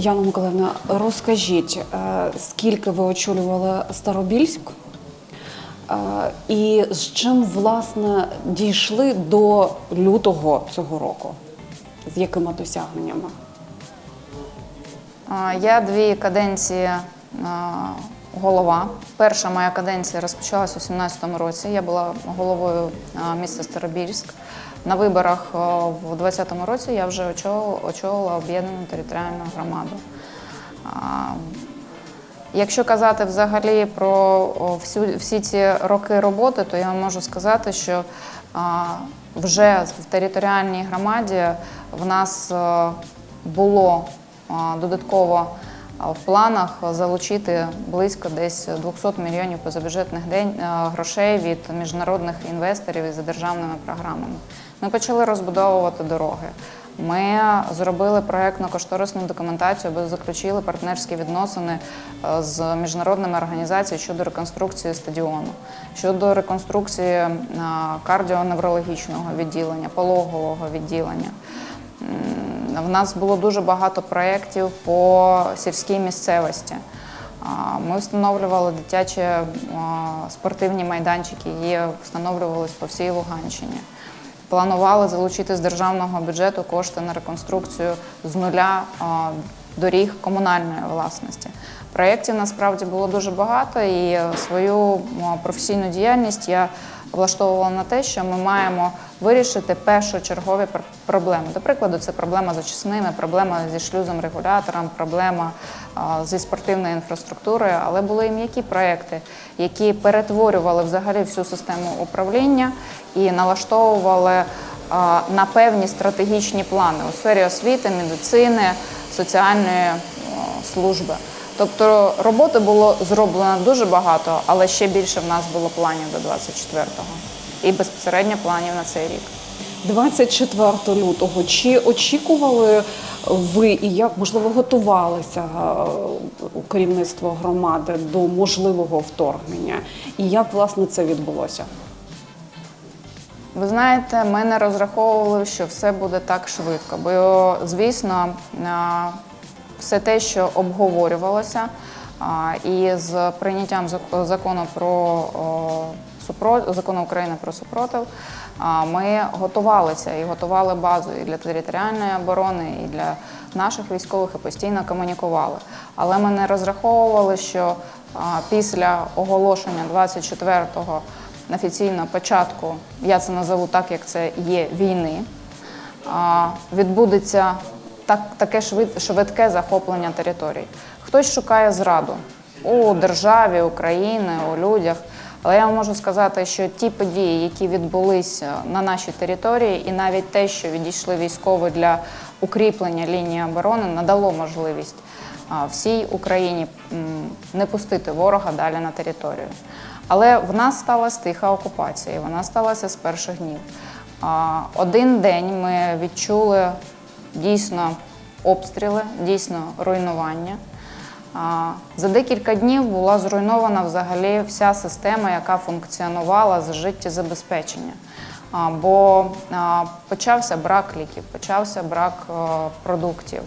Яна Миколаївна, розкажіть, е, скільки ви очолювали Старобільськ? Е, І з чим власне дійшли до лютого цього року? З якими досягненнями? Я дві каденції голова. Перша моя каденція розпочалась у 2017 році. Я була головою міста Старобільськ. На виборах в 2020 році я вже очолила об'єднану територіальну громаду. Якщо казати взагалі про всю, всі ці роки роботи, то я можу сказати, що вже в територіальній громаді в нас е, було додатково в планах залучити близько десь 200 мільйонів позабюджетних день е, грошей від міжнародних інвесторів і за державними програмами. Ми почали розбудовувати дороги. Ми зробили проєктно-кошторисну документацію, або заключили партнерські відносини е, з міжнародними організаціями щодо реконструкції стадіону, щодо реконструкції е, кардіоневрологічного відділення, пологового відділення. В нас було дуже багато проєктів по сільській місцевості. Ми встановлювали дитячі спортивні майданчики, які встановлювалися по всій Луганщині. Планували залучити з державного бюджету кошти на реконструкцію з нуля доріг комунальної власності. Проєктів насправді було дуже багато, і свою професійну діяльність я влаштовувала на те, що ми маємо вирішити першочергові пр- проблеми. До прикладу, це проблема з очисними, проблема зі шлюзом регулятором, проблема зі спортивною інфраструктурою, але були і м'які проекти, які перетворювали взагалі всю систему управління і налаштовували на певні стратегічні плани у сфері освіти, медицини, соціальної служби. Тобто роботи було зроблено дуже багато, але ще більше в нас було планів до 24-го і безпосередньо планів на цей рік. 24 лютого. Чи очікували ви і як можливо готувалися е, керівництво громади до можливого вторгнення? І як власне це відбулося? Ви знаєте, ми не розраховували, що все буде так швидко, бо, звісно, а, все те, що обговорювалося, і з прийняттям закону про о, супро- закону України про супротив, ми готувалися і готували базу і для територіальної оборони, і для наших військових, і постійно комунікували. Але ми не розраховували, що після оголошення 24-го офіційно початку, я це назову так, як це є війни, відбудеться так, таке швид, швидке захоплення територій. Хтось шукає зраду у державі, України, у людях. Але я вам можу сказати, що ті події, які відбулися на нашій території, і навіть те, що відійшли військові для укріплення лінії оборони, надало можливість всій Україні не пустити ворога далі на територію. Але в нас сталася тиха окупація, і вона сталася з перших днів. Один день ми відчули дійсно обстріли, дійсно руйнування. За декілька днів була зруйнована взагалі вся система, яка функціонувала з життєзабезпечення. Бо почався брак ліків, почався брак е, продуктів,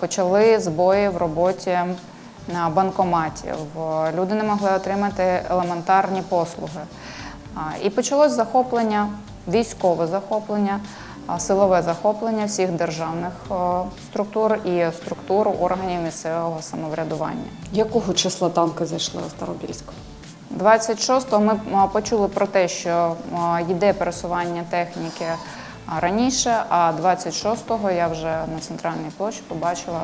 почали збої в роботі банкоматів, люди не могли отримати елементарні послуги. І почалось захоплення, військове захоплення, силове захоплення всіх державних е, структур і структур органів місцевого самоврядування. Якого числа танки зайшли у Старобільськ? 26-го ми почули про те, що йде пересування техніки раніше, а 26-го я вже на центральній площі побачила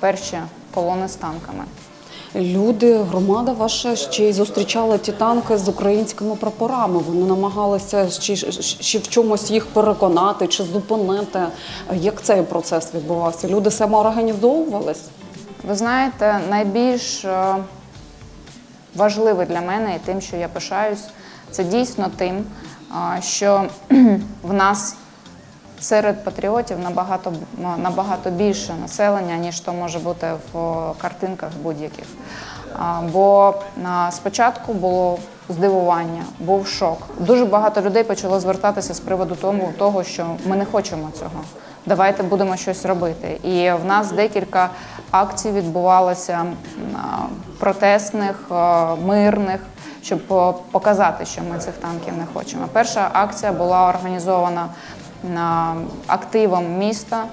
перші колони з танками. Люди, громада ваша ще й зустрічала ті танки з українськими прапорами. Вони намагалися ще, ще в чомусь їх переконати чи зупинити. Як цей процес відбувався? Люди самоорганізовувались? Ви знаєте, найбільш е, важливе для мене і тим, що я пишаюсь, це дійсно тим, е, що в нас серед патріотів набагато, набагато більше населення, ніж то може бути в картинках будь-яких. Бо спочатку було здивування, був шок. Дуже багато людей почало звертатися з приводу тому, того, що ми не хочемо цього. давайте будемо щось робити. І в нас декілька акцій відбувалося протестних, мирних, щоб показати, що ми цих танків не хочемо. Перша акція була організована активом міста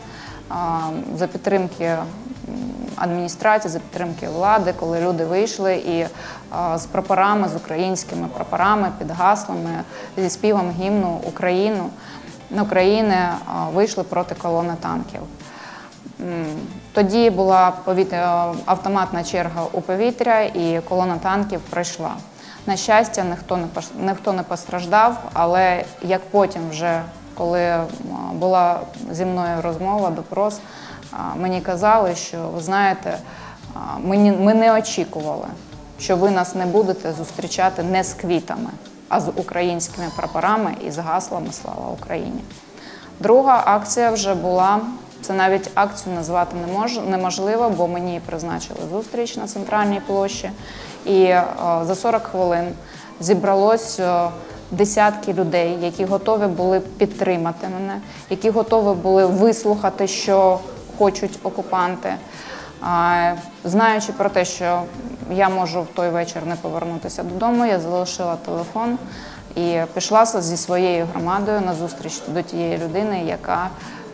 за підтримки адміністрації, за підтримки влади, коли люди вийшли і з прапорами, з українськими прапорами, під гаслами, зі співом гімну Україну України вийшли проти колони танків. Тоді була автоматна черга у повітря, і колона танків пройшла. На щастя, ніхто не постраждав, але як потім, вже коли була зі мною розмова, допрос, мені казали, що ви знаєте, ми, не очікували, що ви нас не будете зустрічати не з квітами, а з українськими прапорами і з гаслами Слава Україні. Друга акція вже була. Це навіть акцію назвати не мож, неможливо, бо мені призначили зустріч на центральній площі. І е, за 40 хвилин зібралось е, десятки людей, які готові були підтримати мене, які готові були вислухати, що хочуть окупанти. Знаючи про те, що я можу в той вечір не повернутися додому, я залишила телефон і пішла зі своєю громадою на зустріч до тієї людини, яка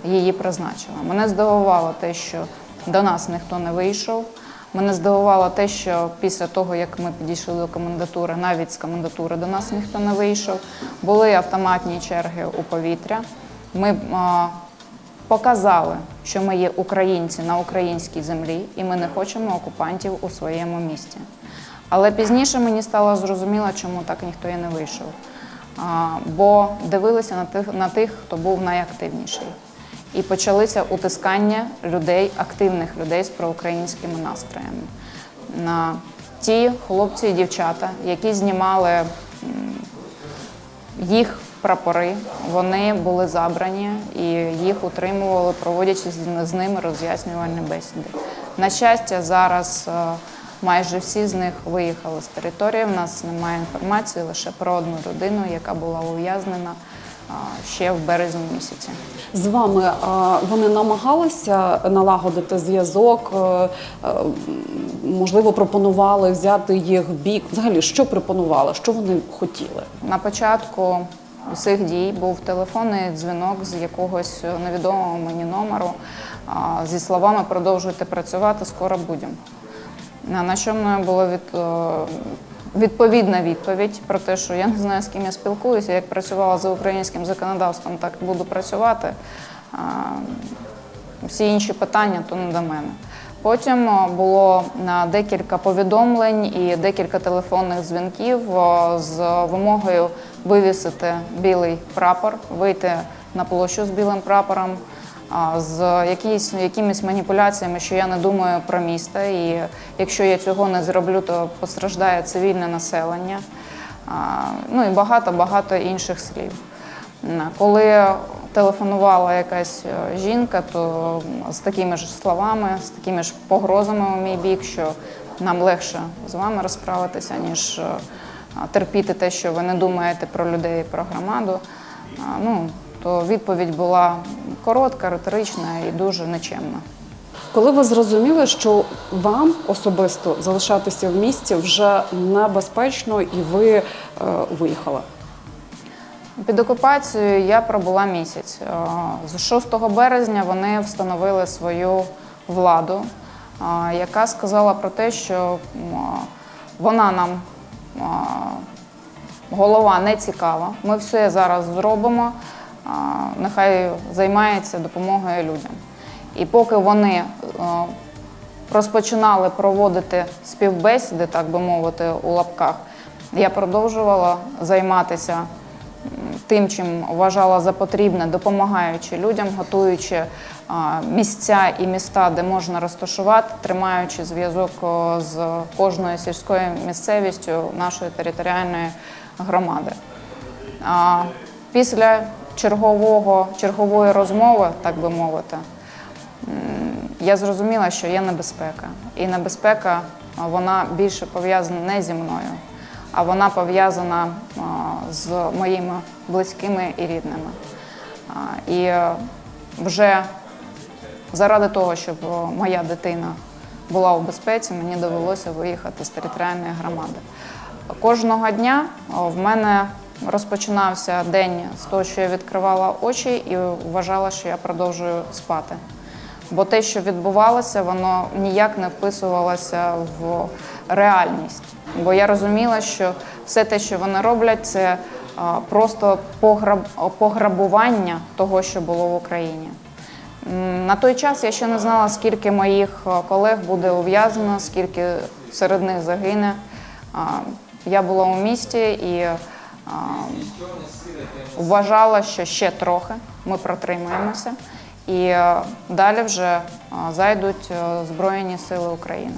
її призначила. Мене здивувало те, що до нас ніхто не вийшов. Мене здивувало те, що після того, як ми підійшли до комендатури, навіть з комендатури до нас ніхто не вийшов. Були автоматні черги у повітря. Ми а, показали, що ми є українці на українській землі, і ми не хочемо окупантів у своєму місті. Але пізніше мені стало зрозуміло, чому так ніхто і не вийшов. А, Бо дивилися на тих, на тих, хто був найактивніший. І почалися утискання людей, активних людей з проукраїнськими настроями. На ті хлопці і дівчата, які знімали їх прапори, вони були забрані і їх утримували, проводячи з- ними роз'яснювальні бесіди. На щастя, зараз е, майже всі з них виїхали з території. У нас немає інформації лише про одну людину, яка була ув'язнена ще в березні місяці. З вами вони намагалися налагодити зв'язок, е, е, можливо, пропонували взяти їх в бік. Взагалі, що пропонували, що вони хотіли? На початку усіх дій був телефонний дзвінок з якогось невідомого мені номеру зі словами продовжуйте працювати, скоро будемо. На що мною була від, е, відповідна відповідь про те, що я не знаю, з ким я спілкуюся. Як працювала за українським законодавством, так буду працювати. Всі інші питання то не до мене. Потім було декілька повідомлень і декілька телефонних дзвінків з вимогою вивісити білий прапор, вийти на площу з білим прапором, з якісь, якимись маніпуляціями, що я не думаю про місто, і якщо я цього не зроблю, то постраждає цивільне населення. Ну і багато-багато інших слів. Коли телефонувала якась е, жінка, то з такими ж словами, з такими ж погрозами у мій бік, що нам легше з вами розправитися, ніж е, терпіти те, що ви не думаєте про людей про громаду. Ну, то відповідь була коротка, риторична і дуже нечемна. Коли ви зрозуміли, що вам особисто залишатися в місті вже небезпечно, і ви е, виїхали? Під окупацією я пробула місяць. Е, З 6 березня вони встановили свою владу, е, яка сказала про те, що вона нам е, голова не цікава. Ми все зараз зробимо. Е, Нехай займається допомогою людям. І поки вони е, розпочинали проводити співбесіди, так би мовити, у лапках, я продовжувала займатися тим, чим вважала за потрібне, допомагаючи людям, готуючи місця і міста, де можна розташувати, тримаючи зв'язок з кожною сільською місцевістю нашої територіальної громади. Після чергового, чергової розмови, так би мовити, я зрозуміла, що є небезпека. І небезпека вона більше пов'язана не зі мною, а вона пов'язана з моїми близькими і рідними. І е, вже заради того, щоб моя дитина була у безпеці, мені довелося виїхати з територіальної громади. Кожного дня в мене розпочинався день з того, що я відкривала очі і вважала, що я продовжую спати. Бо те, що відбувалося, воно ніяк не вписувалося в реальність. Бо я розуміла, що все те, що вони роблять, це просто пограб, пограбування того, що було в Україні. На той час я ще не знала, скільки моїх колег буде ув'язнено, скільки серед них загине. Я була у місті і вважала, що ще трохи ми протримаємося, і е, далі вже е, зайдуть е, Збройні Сили України.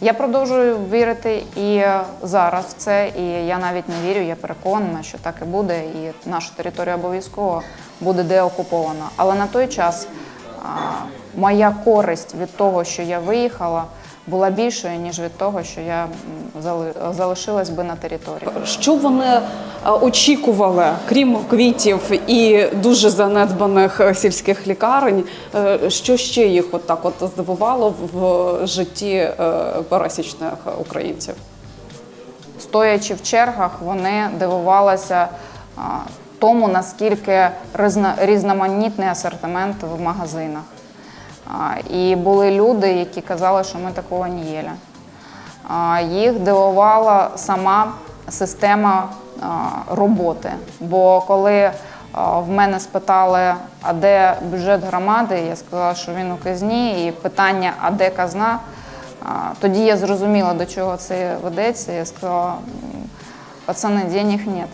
Я продовжую вірити і зараз в це, і я навіть не вірю, я переконана, що так і буде, і наша територія обов'язково буде деокупована. Але на той час моя користь від того, що я виїхала, була більшою, ніж від того, що я залишилась би на території. Що вони е, очікували, крім квітів і дуже занедбаних е, сільських лікарень? е, Що ще їх от так от здивувало в житті пересічних українців? стоячи в чергах, вони дивувалися тому, наскільки різноманітний асортимент в магазинах. І були люди, які казали, що ми такого не їли. Їх дивувала сама система роботи. Бо коли в мене спитали, а де бюджет громади, я сказала, що він у казні, і питання, а де казна, тоді я зрозуміла, до чого це ведеться. Я сказала, «М, пацани, денег нет.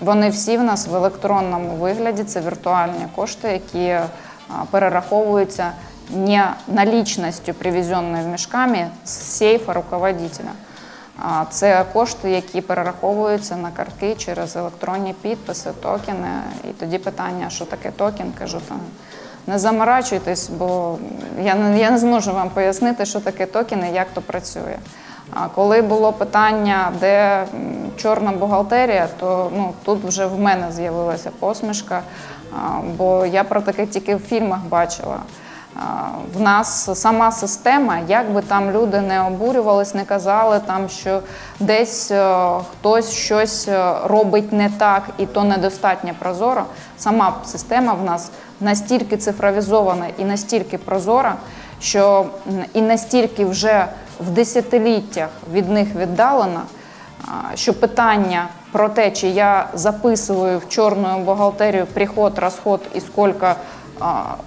Вони всі в нас в електронному вигляді, це віртуальні кошти, які перераховуються не налічністю, привезеною мішками з сейфа руководителя. Це кошти, які перераховуються на картки через електронні підписи, токени. І тоді питання, що таке токен, кажу, там не заморачуйтесь, бо я не, я не зможу вам пояснити, що таке токени, як то працює. А коли було питання, де чорна бухгалтерія, то ну, тут вже в мене з'явилася посмішка, бо я про таке тільки в фільмах бачила. В нас сама система, як би там люди не обурювались, не казали, там, що десь е, хтось щось е, робить не так і то недостатньо прозоро. Сама система в нас настільки цифровізована і настільки прозора, що і настільки вже в десятиліттях від них віддалена, що питання про те, чи я записую в чорну бухгалтерію приход, розход і скільки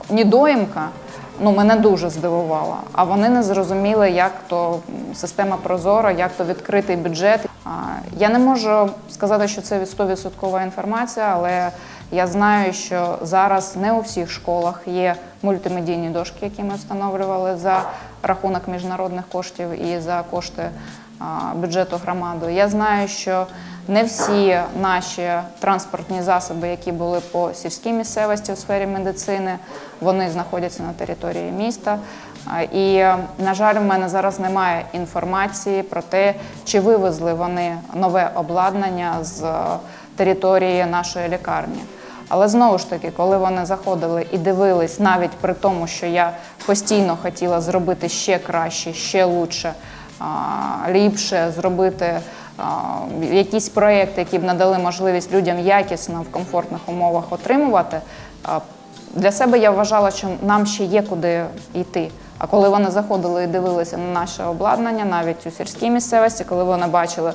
недоїмка, ну мене дуже здивувало. А вони не зрозуміли, як то система прозора, як то відкритий бюджет. Я не можу сказати, що це 100% інформація, але я знаю, що зараз не у всіх школах є мультимедійні дошки, які ми встановлювали за рахунок міжнародних коштів і за кошти бюджету громади. Я знаю, що не всі наші транспортні засоби, які були по сільській місцевості у сфері медицини, вони знаходяться на території міста. І, на жаль, в мене зараз немає інформації про те, чи вивезли вони нове обладнання з е, території нашої лікарні. Але знову ж таки, коли вони заходили і дивились, навіть при тому, що я постійно хотіла зробити ще краще, ще лучше, ліпше зробити якісь проекти, які б надали можливість людям якісно в комфортних умовах отримувати. Для себе я вважала, що нам ще є куди йти. А коли вони заходили і дивилися на наше обладнання, навіть у сільській місцевості, коли вони бачили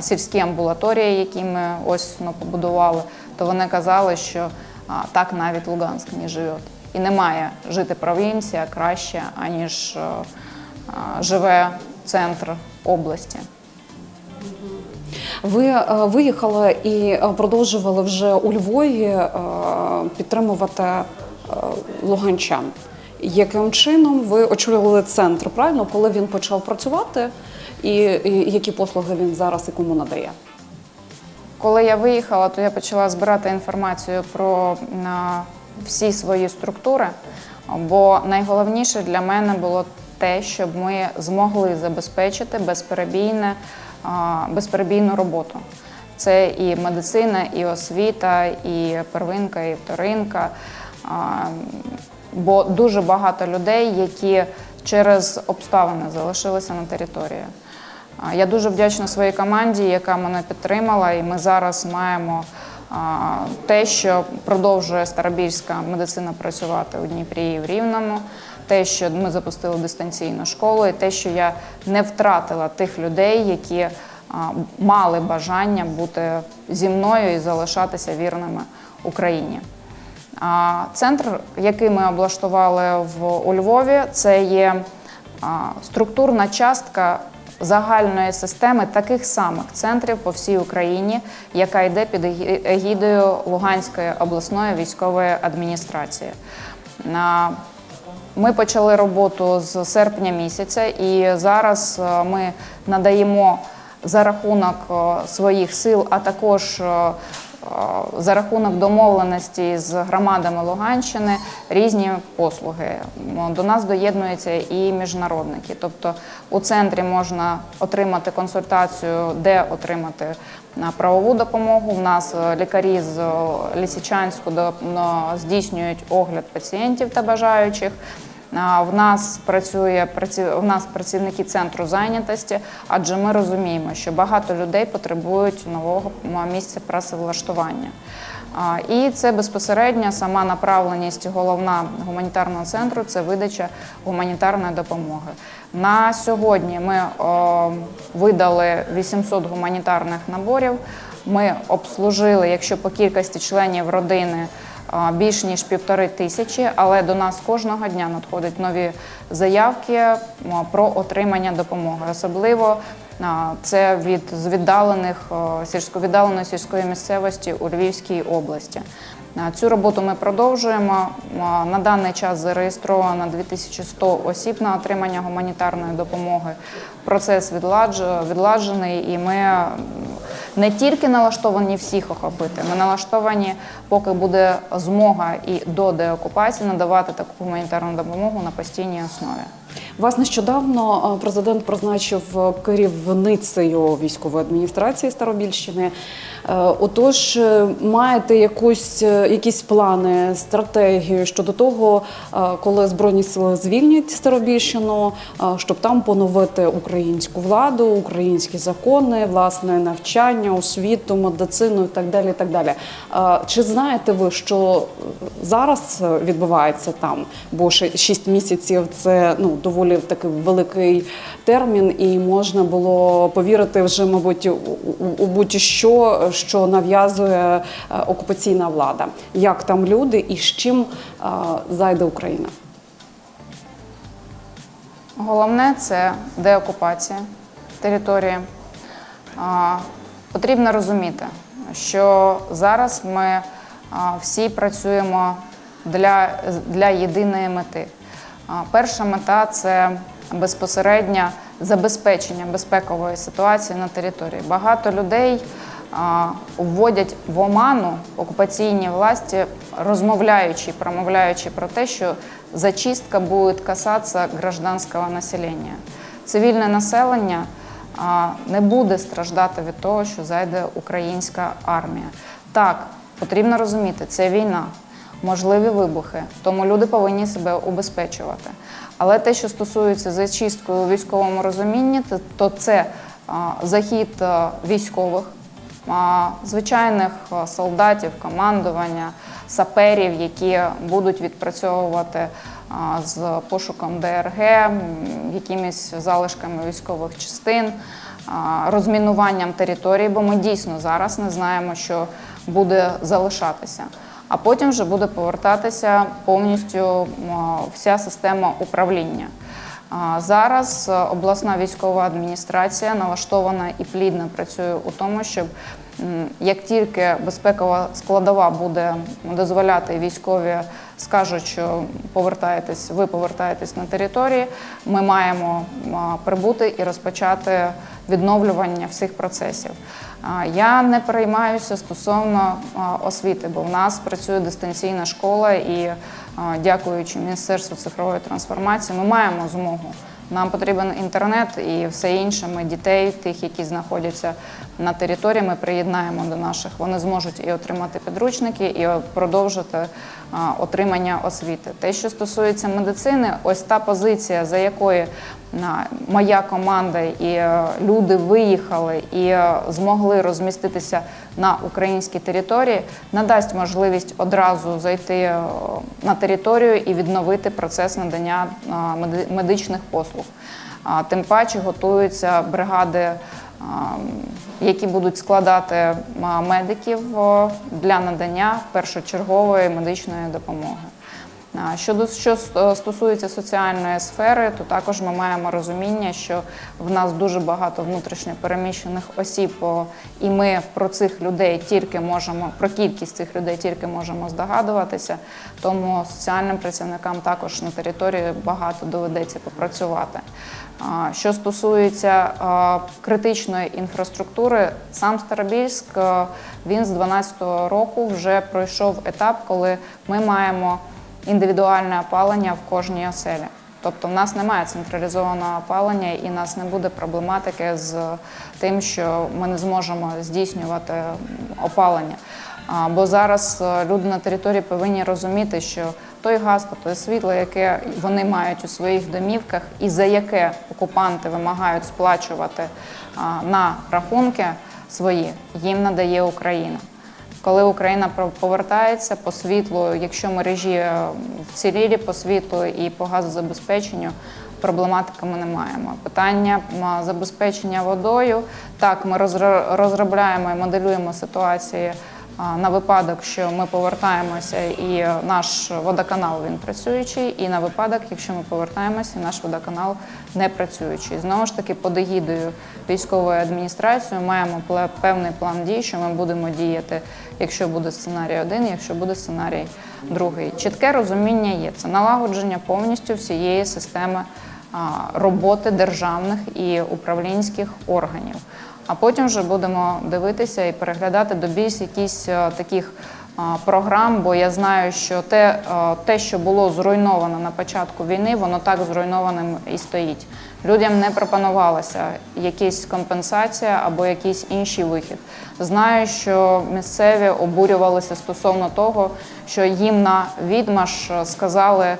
сільські амбулаторії, які ми ось ну, побудували, то вони казали, що так навіть Луганськ не живе. І не має жити провінція краще, аніж живе центр області. Ви е, виїхали і е, продовжували вже у Львові е, підтримувати луганчан. Яким чином ви очолювали центр, правильно, коли він почав працювати, і, які послуги він зараз і кому надає? Коли я виїхала, то я почала збирати інформацію про всі свої структури, бо найголовніше для мене було те, щоб ми змогли забезпечити безперебійне, безперебійну роботу. Це і медицина, і освіта, і первинка, і вторинка. Бо дуже багато людей, які через обставини залишилися на території. Я дуже вдячна своїй команді, яка мене підтримала, і ми зараз маємо те, що продовжує Старобільська медицина працювати у Дніпрі і в Рівному, те, що ми запустили дистанційну школу, і те, що я не втратила тих людей, які мали бажання бути зі мною і залишатися вірними Україні. Центр, який ми облаштували в у Львові, це є структурна частка загальної системи таких самих центрів по всій Україні, яка йде під егі- егідою Луганської обласної військової адміністрації. Ми почали роботу з серпня місяця, і зараз е, ми надаємо за рахунок е, своїх сил, а також е, за рахунок домовленості з громадами Луганщини різні послуги. До нас доєднуються і міжнародники. Тобто у центрі можна отримати консультацію, де отримати на правову допомогу. У нас е, лікарі з е, Лісичанську здійснюють огляд пацієнтів та бажаючих. В нас працює в нас працівники центру зайнятості, адже ми розуміємо, що багато людей потребують нового місця працевлаштування. І це безпосередньо сама направленість головна гуманітарного центру це видача гуманітарної допомоги. На сьогодні ми о, видали 800 гуманітарних наборів. Ми обслужили, якщо по кількості членів родини більш ніж півтори тисячі, але до нас кожного дня надходять нові заявки про отримання допомоги. Особливо це від віддалених о, сільсько віддаленої сільської місцевості у Львівській області. А, Цю роботу ми продовжуємо. На даний час зареєстровано 2100 осіб на отримання гуманітарної допомоги. Процес відладжений, і ми не тільки налаштовані всіх охопити, ми налаштовані, поки буде змога і до деокупації надавати таку гуманітарну допомогу на постійній основі. Вас нещодавно е, президент призначив е, керівницею військової адміністрації Старобільщини. Е, Отож, маєте якусь, якісь плани, стратегію щодо того, коли збройні сили звільнять Старобільщину, щоб там поновити українську владу, українські закони, власне навчання, освіту, медицину і так далі. Так далі. Чи знаєте ви, що зараз відбувається там? Бо ще 6 місяців це ну доволі такий великий термін, і можна було повірити вже, мабуть, у, будь-що, що нав'язує е, окупаційна влада. Як там люди і з чим е, зайде Україна? Головне це деокупація території. Потрібно розуміти, що зараз ми всі працюємо для, для єдиної мети. Перша мета це безпосередньо забезпечення безпекової ситуації на території. Багато людей вводять в оману окупаційні власті, розмовляючи, промовляючи про те, що зачистка буде касатися гражданського населення. Цивільне населення не буде страждати від того, що зайде українська армія. Так, потрібно розуміти, це війна, можливі вибухи, тому люди повинні себе убезпечувати. Але те, що стосується зачисткою у військовому розумінні, то це захід військових, звичайних солдатів, командування, саперів, які будуть відпрацьовувати з пошуком ДРГ, якимись залишками військових частин, розмінуванням території, бо ми дійсно зараз не знаємо, що буде залишатися. А потім вже буде повертатися повністю вся система управління. Зараз е, обласна військова адміністрація налаштована і плідно працює у тому, щоб як тільки безпекова складова буде дозволяти військові скажуть, що повертаєтесь, ви повертаєтесь на території, ми маємо прибути і розпочати відновлювання всіх процесів. Я не переймаюся стосовно освіти, бо в нас працює дистанційна школа, і дякуючи Міністерству цифрової трансформації, ми маємо змогу Нам потрібен інтернет і все інше. Ми дітей, тих, які знаходяться на території, ми приєднаємо до наших. Вони зможуть і отримати підручники, і продовжити отримання освіти. Те, що стосується медицини, ось та позиція, за якої а, моя команда і е, люди виїхали і е, змогли розміститися на українській території, надасть можливість одразу зайти е, на територію і відновити процес надання медичних послуг. Тим паче готуються бригади, які будуть складати медиків для надання першочергової медичної допомоги. Щодо що стосується соціальної сфери, то також ми маємо розуміння, що в нас дуже багато внутрішньо переміщених осіб, і ми про цих людей тільки можемо про кількість цих людей тільки можемо здогадуватися. Тому соціальним працівникам також на території багато доведеться попрацювати. Що стосується критичної інфраструктури, сам Старобільськ він з 2012 року вже пройшов етап, коли ми маємо індивідуальне опалення в кожній оселі. Тобто в нас немає централізованого опалення і в нас не буде проблематики з тим, що ми не зможемо здійснювати опалення. Бо зараз е, люди на території повинні розуміти, що той газ та те світло, яке вони мають у своїх домівках, і за яке окупанти вимагають сплачувати на рахунки свої, їм надає Україна. Коли Україна повертається по світлу, якщо мережі е, вцілілі по світлу і по газозабезпеченню, проблематики ми не маємо. Питання забезпечення водою. Так, ми розробляємо і моделюємо ситуації на випадок, що ми повертаємося, і е, наш водоканал він працюючий, і на випадок, якщо ми повертаємося, і наш водоканал не працюючий. Знову ж таки, під егідою військової адміністрації маємо певний план дій, що ми будемо діяти, якщо буде сценарій один, якщо буде сценарій другий. Чітке розуміння є це налагодження повністю всієї системи роботи державних і управлінських органів. А потім вже будемо дивитися і переглядати до більш якісь е, таких програм, бо я знаю, що те, е, те, що було зруйновано на початку війни, воно так зруйнованим і стоїть. Людям не пропонувалася якась компенсація або якийсь інший вихід. Знаю, що місцеві обурювалися стосовно того, що їм на відмаш сказали,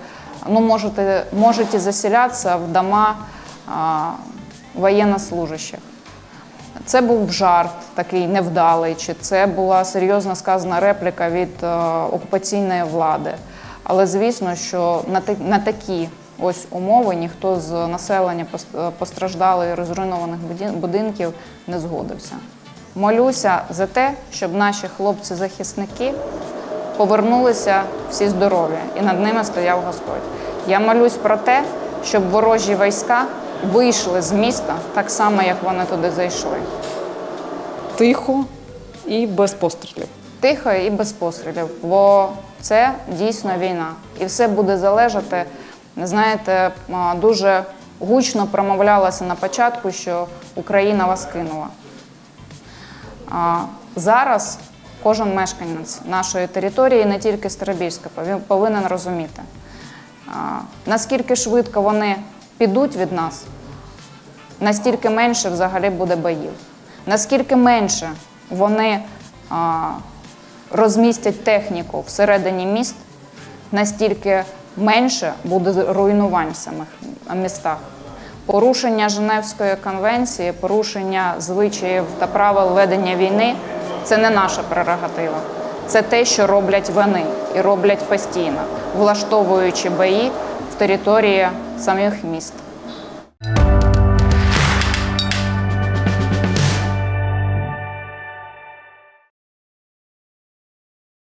ну можете, можете заселятися в дома а, воєннослужащих. Це був жарт такий невдалий, чи це була серйозно сказана репліка від е, окупаційної влади. Але звісно, що на, на такі ось умови ніхто з населення е, постраждалих і розруйнованих будинків не згодився. Молюся за те, щоб наші хлопці-захисники повернулися всі здорові, і над ними стояв Господь. Я молюсь про те, щоб ворожі війська вийшли з міста так само, як вони туди зайшли. Тихо і без пострілів. Тихо і без пострілів, бо це дійсно війна. І все буде залежати. Знаєте, дуже гучно промовлялося на початку, що Україна вас кинула. Зараз кожен мешканець нашої території, не тільки Старобільська, повинен розуміти, наскільки швидко вони підуть від нас, настільки менше взагалі буде боїв. Наскільки менше вони розмістять техніку всередині міст, настільки менше буде руйнувань в самих містах. Порушення Женевської конвенції, порушення звичаїв та правил ведення війни це не наша прерогатива. Це те, що роблять вони і роблять постійно, влаштовуючи бої в території самих міст.